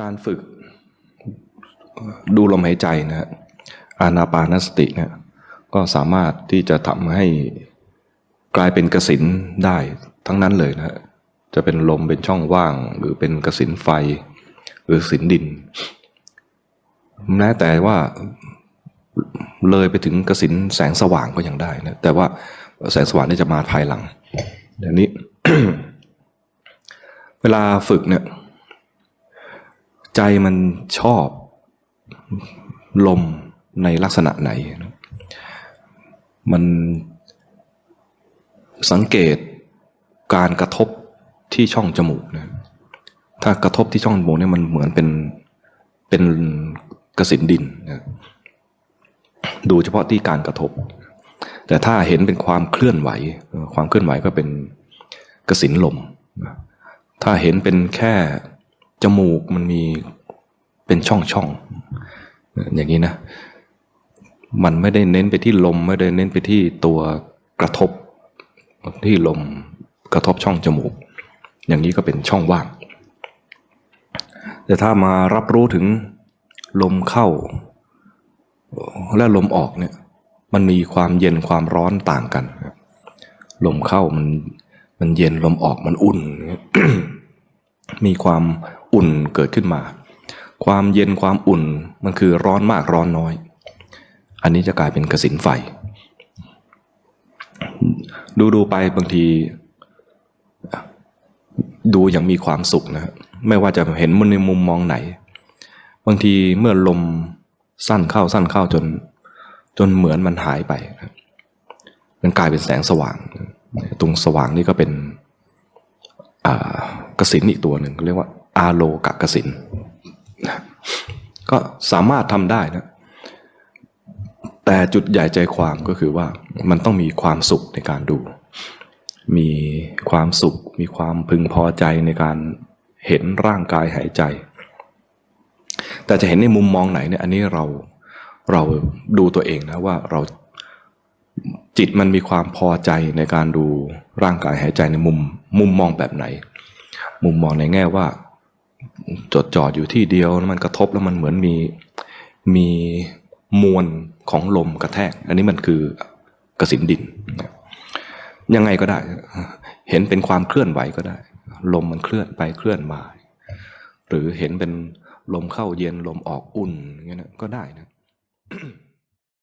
การฝึกดูลมหายใจนะฮะอานาปานสติเนี่ยก็สามารถที่จะทำให้กลายเป็นกสินได้ทั้งนั้นเลยนะฮะจะเป็นลมเป็นช่องว่าง หรือเป็นกสินไฟ หรือสินดินแม้แต่ว่าเลยไปถึงกสินแสงสว่างก็ยังได้นะแต่ว่าแสงสว่างนี่จะมาภายหลังอย่างนี้ เวลาฝึกเนี่ย ใจมันชอบลมในลักษณะไหน มันสังเกตการกระทบที่ช่องจมูกนะถ้ากระทบที่ช่องจมูกเนี่ยมันเหมือนเป็นเป็นกระสินดินนะดูเฉพาะที่การกระทบ แต่ถ้าเห็นเป็นความเคลื่อนไหว ความเคลื่อนไหวก็เป็นกระสินลม ถ้าเห็นเป็นแค่ มูกมันมีเป็นช่องช่องๆอย่างนี้นะ มันไม่ได้เน้นไปที่ลมไม่ได้เน้นไปที่ตัวกระทบที่ลมกระทบช่องจมูก อย่างนี้ก็เป็นช่องว่าง แต่ถ้ามารับรู้ถึงลมเข้า และลมออกเนี่ยมันมีความเย็นความร้อนต่างกันลมเข้ามันมันเย็นลมออกมันอุ่น มีความอุ่นเกิดขึ้นมา ความเย็นความอุ่นมันคือร้อนมากร้อนน้อย อันนี้จะกลายเป็นกระสินไฟ ดูดูไปบางที ดูอย่างมีความสุขนะไม่ว่าจะเห็นมันในมุมมองไหน บางทีเมื่อลมสั้นเข้าสั้นเข้าจน จนเหมือนมันหายไป มันกลายเป็นแสงสว่าง ตรงสว่างนี่ก็เป็น อ่า กสินอีกตัวหนึ่งเรียกว่าอาโลกะกสินนะก็สามารถทำได้นะ แต่จุดใหญ่ใจความก็คือว่ามันต้องมีความสุขในการดู มีความสุข มีความพึงพอใจในการเห็นร่างกายหายใจ แต่จะเห็นในมุมมองไหนเนี่ยอันนี้เราเราดูตัวเองนะว่าเราจิตมันมีความพอใจในการดูร่างกายหายใจในมุมมุมมองแบบไหน มุมมองในแง่ว่า จดจ่ออยู่ที่เดียวแล้วมันกระทบแล้วมันเหมือนมีมีมวลของลมกระแทก อันนี้มันคือกระสินดิน ยังไงก็ได้ เห็นเป็นความเคลื่อนไหวก็ได้ ลมมันเคลื่อนไปเคลื่อนมา หรือเห็นเป็นลมเข้าเย็นลมออกอุ่นอย่างเงี้ยนะก็ได้นะ